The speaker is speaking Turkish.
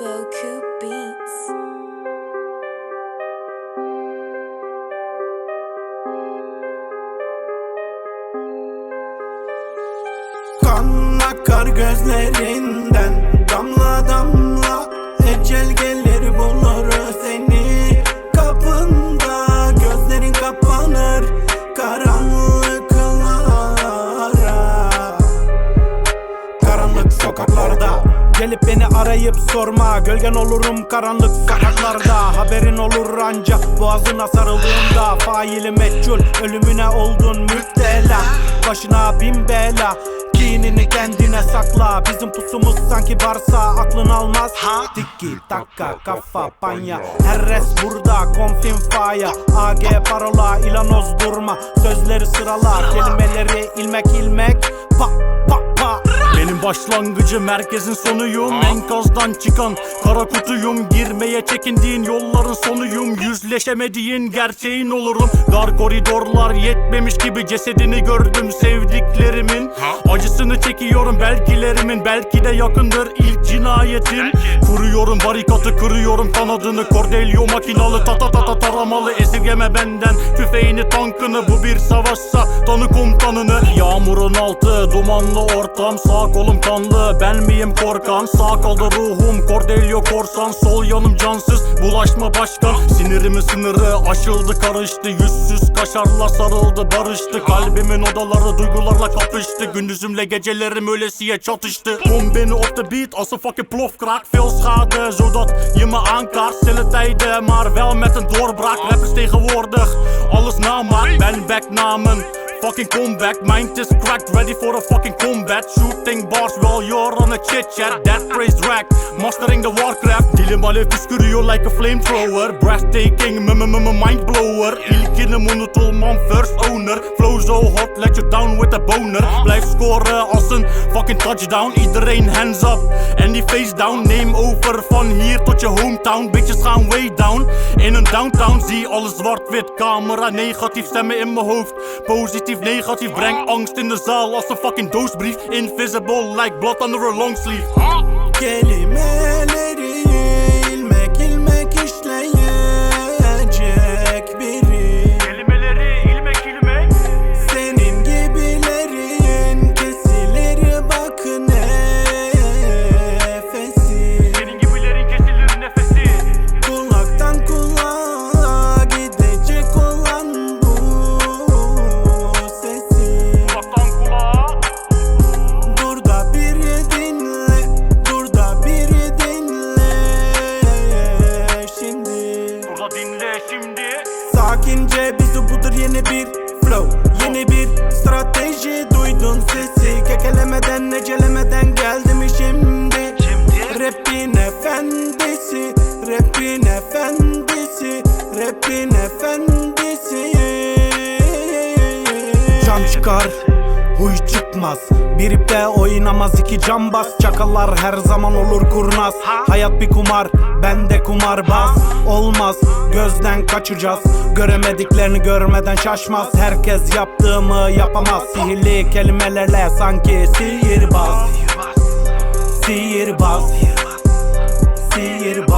Boku Beats. Kan akar gözlerinden Damla damla Ecel gelir Gelip beni arayıp sorma. Gölgen olurum karanlık sokaklarda Haberin olur ancak boğazına sarıldığımda. Faili meçhul ölümüne oldun müptela. Başına bin bela Kinini kendine sakla. Bizim pusumuz sanki varsa aklın almaz. Tiki taka kafa panya. Her res burada konfin faya AG parola ilanoz durma. Sözleri sırala. Kelimeleri ilmek ilmek. Pa pa Benim başlangıcı merkezin sonuyum. Enkazdan çıkan kara kutuyum. Girmeye çekindiğin yolların sonuyum. Yüzleşemediğin gerçeğin olurum. Dar koridorlar yetmemiş gibi cesedini gördüm sevdiklerimin. Acısını çekiyorum belkilerimin. Belki de yakındır ilk cinayetim. Kuruyorum barikatı kırıyorum kanadını Cordelio makinalı tata tata taramalı. Esirgeme benden tüfeğini tankını. Bu bir savaşsa tanı komutanını Yağmurun altı dumanlı ortam. Sağ kolum kanlı ben miyim korkan? Sağ kaldı ruhum Cordelio korsan Sol yanım cansız bulaşma başkan. Sinirimin sınırı aşıldı karıştı Yüzsüz. Kaşarla sarıldı barıştı. Kalbimin odaları duygularla kapıştı. Gündüzümle gecelerim öylesiye çatıştı. Kom beni op de beat als een fucking plofkraak Veel schade zodat je me aankaart Stille tijden maar wel met een doorbraak Rappers tegenwoordig alles namaakt Ben back namen Fucking comeback, mind is cracked, ready for a fucking combat. Shooting bars while you're on a chit chat That praise rack, mastering the warcraft Dilim alev püskürüyor like a flamethrower. Breathtaking, m m m mind blower İlkinim unutulmam, first owner. Flow so hot, let you down with a boner. Blijf scoren als een fucking touchdown. Iedereen hands up, en die face down. Neem over van hier tot je hometown. Bitches gaan way down, in een downtown. Zie alles zwart-wit, camera negatief Stemmen in mijn hoofd, positief, negatief Breng angst in de zaal als een fucking doosbrief. Invisible like blood under a long sleeve. Kelimeleri ilmek Sakince bizi budur yeni bir flow Yeni bir strateji. Duydun sesi Kekelemeden necelemeden geldi mi şimdi? Rap'in efendisi Rap'in efendisi Rap'in efendisi. Can çıkar Huy çıkmaz. Bir ipte oynamaz iki cambaz Çakallar her zaman olur kurnaz. Hayat bir kumar bende kumarbaz Olmaz gözden kaçacağız. Göremediklerini görmeden şaşmaz. Herkes yaptığımı yapamaz. Sihirli kelimelerle sanki sihirbaz. Sihirbaz. Sihirbaz